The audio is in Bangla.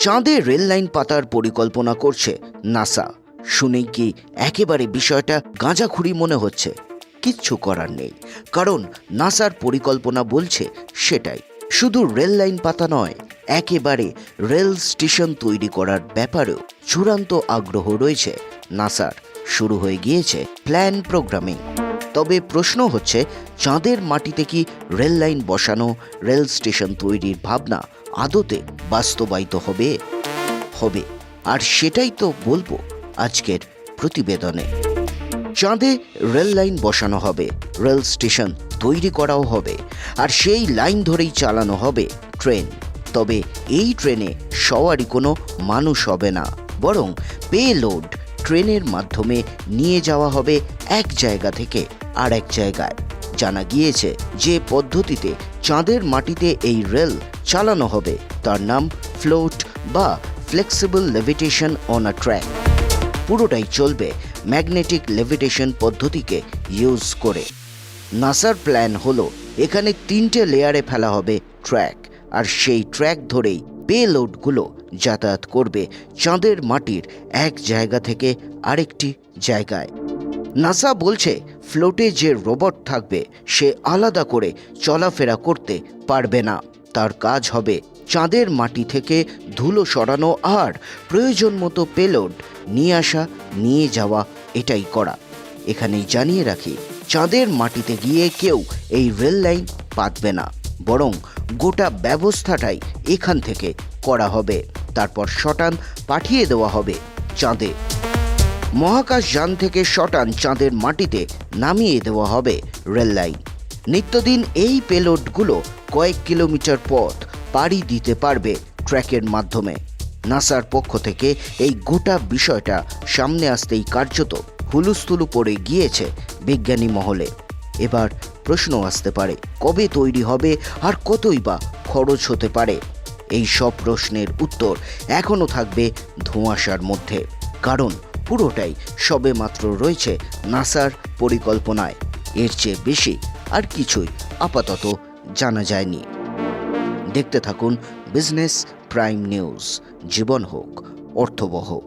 চাঁদে রেল লাইন পাতার পরিকল্পনা করছে নাসা। শুনেই কি একেবারে বিষয়টা গাঁজাখুরি মনে হচ্ছে? কিচ্ছু করার নেই। কারণ নাসার পরিকল্পনা বলছে সেটাই। শুধু রেল লাইন পাতা নয়, একেবারে রেল স্টেশন তৈরি করার ব্যাপারেও চূড়ান্ত আগ্রহ রয়েছে নাসার। শুরু হয়ে গিয়েছে প্ল্যান প্রোগ্রামিং। তবে প্রশ্ন হচ্ছে, চাঁদের মাটিতে কি রেল লাইন বসানো, রেল স্টেশন তৈরির ভাবনা আদতে বাস্তবায়িত হবে হবে। আর সেটাই তো বলব আজকের প্রতিবেদনে। চাঁদে রেল লাইন বসানো হবে, রেল স্টেশন তৈরি করাও হবে, আর সেই লাইন ধরেই চালানো হবে ট্রেন। তবে এই ট্রেনে সওয়ারই কোনো মানুষ হবে না, বরং পে লোড ট্রেনের মাধ্যমে নিয়ে যাওয়া হবে এক জায়গা থেকে আর এক জায়গায়। জানা গিয়েছে যে পদ্ধতিতে চাঁদের মাটিতে এই রেল চালানো হবে। তার নাম ফ্লোট বা flexible levitation on a track. পুরোটাই চলবে ম্যাগনেটিক লেভিটেশন পদ্ধতিকে ইউজ করে। নাসার প্ল্যান হলো, এখানে তিনটে লেয়ারে ফেলা হবে ট্র্যাক, আর সেই ট্র্যাক ধরেই পেলোডগুলো যাতায়াত করবে চাঁদের মাটির এক জায়গা থেকে আরেকটি জায়গায়। নাসা বলছে, ফ্লোটে যে রোবট থাকবে, সে আলাদা করে চলাফেরা করতে পারবে না। তার কাজ হবে। চাঁদের মাটি থেকে ধুলো সরানো আর প্রয়োজন মতো পেলোড নিয়ে আসা, নিয়ে যাওয়া, এটাই করা। এখানেই জানিয়ে রাখি, চাঁদের মাটিতে গিয়ে কেউ এই রেল লাইন পাতবে না। বরং গোটা ব্যবস্থাটাই এখান থেকে করা হবে। তারপর শটান পাঠিয়ে দেওয়া হবে চাঁদে। মহাকাশ যান থেকে শটান চাঁদের মাটিতে নামিয়ে দেওয়া হবে রেল লাইন। নিত্যদিন এই পেলোডগুলো কয়েক কিলোমিটার পথ পাড়ি দিতে পারবে ট্র্যাকের মাধ্যমে। নাসার পক্ষ থেকে এই গোটা বিষয়টা সামনে আসতেই কার্যত হুলুস্থুলু পড়ে গিয়েছে বিজ্ঞানী মহলে। এবার প্রশ্ন আসতে পারে, কবে তৈরি হবে আর কতই বা খরচ হতে পারে? এই সব প্রশ্নের উত্তর এখনও থাকবে ধোঁয়াশার মধ্যে। কারণ পুরোটাই সবে মাত্র রয়েছে নাসার পরিকল্পনায়। এর চেয়ে বেশি আর কিছুই আপাতত জানা যায়নি। দেখতে থাকুন বিজনেস প্রাইম নিউজ। জীবন হোক অর্থবহ।